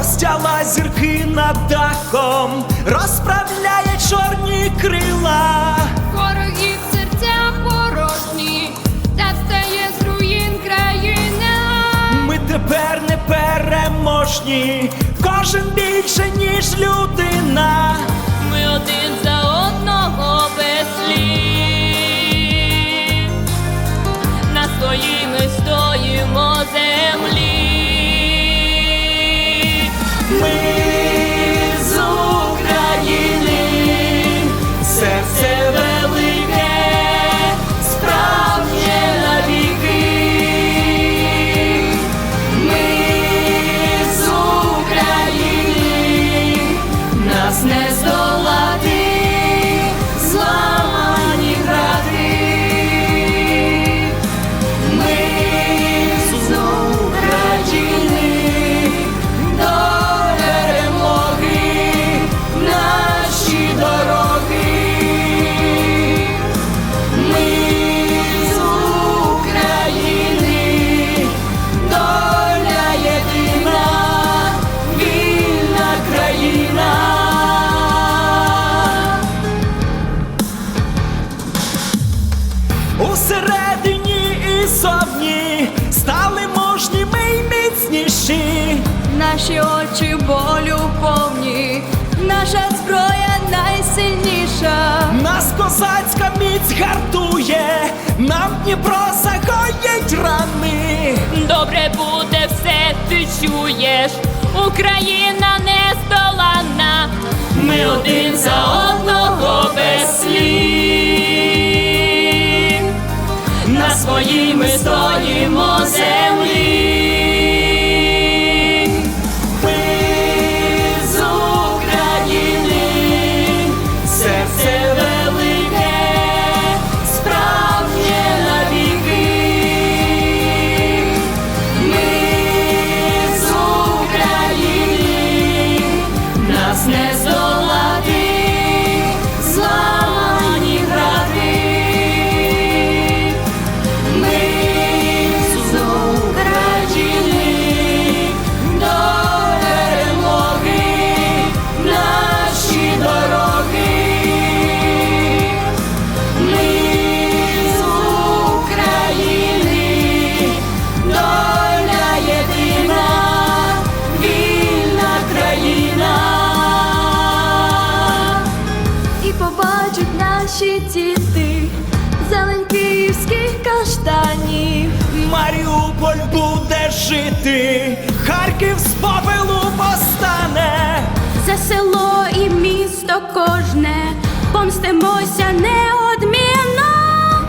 Розтяла зірки над дахом, розправляє чорні крила. Ворогів серця порожні, та стає з руїн країна. Ми тепер не переможні, кожен більше, ніж людина. Ми один за одного без слів. На своїй ми стоїмо землі. Наші очі болю повні, наша зброя найсильніша. Нас козацька міць гартує, нам Дніпро загоїть рани. Добре буде все, ти чуєш. Україна не здоланна. Ми один за одного без слів. На своїй ми стоїмо землі. Наші діти зелень київських каштанів. Маріуполь буде жити, Харків з попелу постане. За село і місто кожне помстимося неодмінно.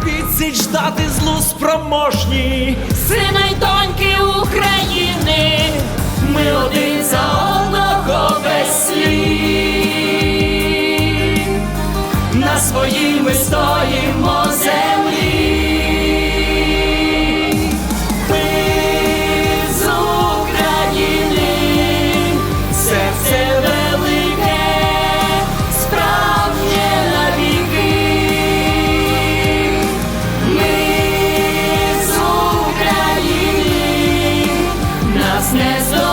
Відсіч дати злу спроможні. Сина й доньки України, Ми один за одного there's no